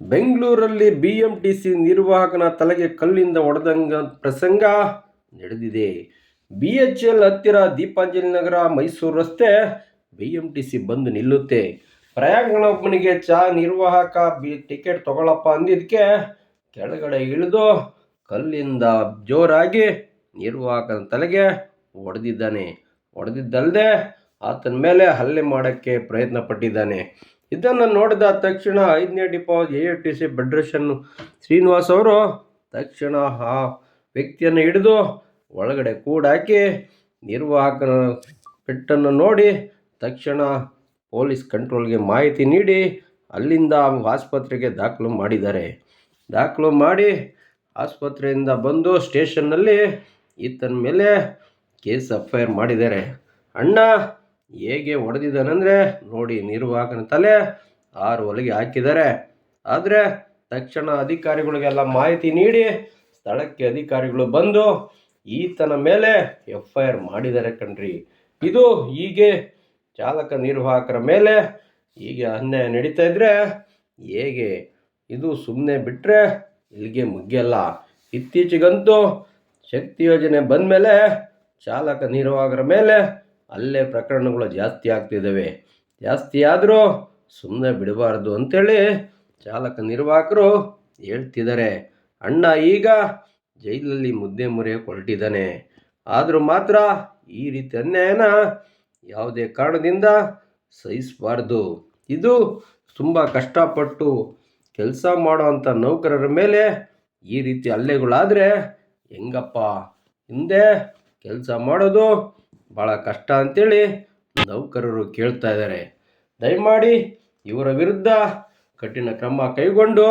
ಬೆಂಗಳೂರಲ್ಲಿ ಬಿಎಂಟಿಸಿ ನಿರ್ವಾಹಕನ ತಲೆಗೆ ಕಲ್ಲಿಂದ ಒಡೆದಂಗ ಪ್ರಸಂಗ ನಡೆದಿದೆ. ಬಿ ಎಚ್ ಎಲ್ ಹತ್ತಿರ ದೀಪಾಂಜಲಿ ನಗರ, ಮೈಸೂರು ರಸ್ತೆ ಬಿಎಂಟಿಸಿ ಬಂದು ನಿಲ್ಲುತ್ತೆ. ಪ್ರಯಾಣಿಕನೊಬ್ಬನಿಗೆ ಚಾ ನಿರ್ವಾಹಕ ಬಿ ಟಿಕೆಟ್ ತಗೊಳಪ್ಪ ಅಂದಿದ್ದಕ್ಕೆ ಕೆಳಗಡೆ ಇಳಿದು ಕಲ್ಲಿಂದ ಜೋರಾಗಿ ನಿರ್ವಾಹಕನ ತಲೆಗೆ ಹೊಡೆದಿದ್ದಾನೆ ಹೊಡೆದಿದ್ದಲ್ಲದೆ ಆತನ ಮೇಲೆ ಹಲ್ಲೆ ಮಾಡೋಕ್ಕೆ ಪ್ರಯತ್ನ ಪಟ್ಟಿದ್ದಾನೆ ಇದನ್ನು ನೋಡಿದ ತಕ್ಷಣ ಐದನೇ depot A T C federation Srinivas ಅವರು ತಕ್ಷಣ ಆ ವ್ಯಕ್ತಿಯನ್ನು ಹಿಡಿದು ಒಳಗಡೆ ಕೂಡಾಕಿ ನಿರ್ವಾಹಕನ ಪೆಟ್ಟನ್ನು ನೋಡಿ ತಕ್ಷಣ ಪೊಲೀಸ್ ಕಂಟ್ರೋಲ್ಗೆ ಮಾಹಿತಿ ನೀಡಿ ಅಲ್ಲಿಂದ ಆಸ್ಪತ್ರೆಗೆ ದಾಖಲು ಮಾಡಿದ್ದಾರೆ. ದಾಖಲು ಮಾಡಿ ಆಸ್ಪತ್ರೆಯಿಂದ ಬಂದು ಸ್ಟೇಷನ್ನಲ್ಲಿ ಈತನ ಮೇಲೆ ಕೇಸ್ ಎಫ್ ಐ ಆರ್ ಮಾಡಿದ್ದಾರೆ. ಅಣ್ಣ ಹೇಗೆ ಹೊಡೆದಿದ್ದಾನಂದರೆ ನೋಡಿ ನಿರ್ವಾಹಕನ ತಲೆ ಆರು ಹೊಲಿಗೆ ಹಾಕಿದ್ದಾರೆ. ಆದರೆ ತಕ್ಷಣ ಅಧಿಕಾರಿಗಳಿಗೆಲ್ಲ ಮಾಹಿತಿ ನೀಡಿ ಸ್ಥಳಕ್ಕೆ ಅಧಿಕಾರಿಗಳು ಬಂದು ಈತನ ಮೇಲೆ ಎಫ್ ಐ ಆರ್ ಮಾಡಿದ್ದಾರೆ ಕಣ್ರಿ. ಇದು ಹೀಗೆ ಚಾಲಕ ನಿರ್ವಾಹಕರ ಮೇಲೆ ಹೀಗೆ ಅನ್ಯಾಯ ನಡೀತಾ ಇದ್ರೆ ಹೇಗೆ? ಇದು ಸುಮ್ಮನೆ ಬಿಟ್ಟರೆ ಇಲ್ಲಿಗೆ ಮುಗಿಯಲ್ಲ. ಇತ್ತೀಚೆಗಂತೂ ಶಕ್ತಿ ಯೋಜನೆ ಬಂದಮೇಲೆ ಚಾಲಕ ನಿರ್ವಾಹಕರ ಮೇಲೆ ಅಲ್ಲೇ ಪ್ರಕರಣಗಳು ಜಾಸ್ತಿ ಆಗ್ತಿದ್ದಾವೆ. ಜಾಸ್ತಿ ಆದರೂ ಸುಮ್ಮನೆ ಬಿಡಬಾರ್ದು ಅಂಥೇಳಿ ಚಾಲಕ ನಿರ್ವಾಹಕರು ಹೇಳ್ತಿದ್ದಾರೆ. ಅಣ್ಣ ಈಗ ಜೈಲಲ್ಲಿ ಮುದ್ದೆ ಮುರಿಯಕ್ಕೆ ಹೊರಟಿದ್ದಾನೆ. ಆದರೂ ಮಾತ್ರ ಈ ರೀತಿ ಅನ್ಯಾಯನ ಯಾವುದೇ ಕಾರಣದಿಂದ ಸಹಿಸಬಾರ್ದು. ಇದು ತುಂಬ ಕಷ್ಟಪಟ್ಟು ಕೆಲಸ ಮಾಡೋವಂಥ ನೌಕರರ ಮೇಲೆ ಈ ರೀತಿ ಹಲ್ಲೆಗಳಾದರೆ ಹೆಂಗಪ್ಪ? ಹಿಂದೆ ಕೆಲಸ ಮಾಡೋದು ಭಾಳ ಕಷ್ಟ ಅಂತೇಳಿ ನೌಕರರು ಕೇಳ್ತಾ ಇದ್ದಾರೆ. ದಯಮಾಡಿ ಇವರ ವಿರುದ್ಧ ಕಠಿಣ ಕ್ರಮ ಕೈಗೊಂಡು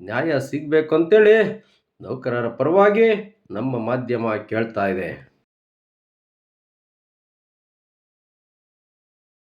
ನ್ಯಾಯ ಸಿಗಬೇಕು ಅಂತೇಳಿ ನೌಕರರ ಪರವಾಗಿ ನಮ್ಮ ಮಾಧ್ಯಮ ಕೇಳ್ತಾ ಇದೆ.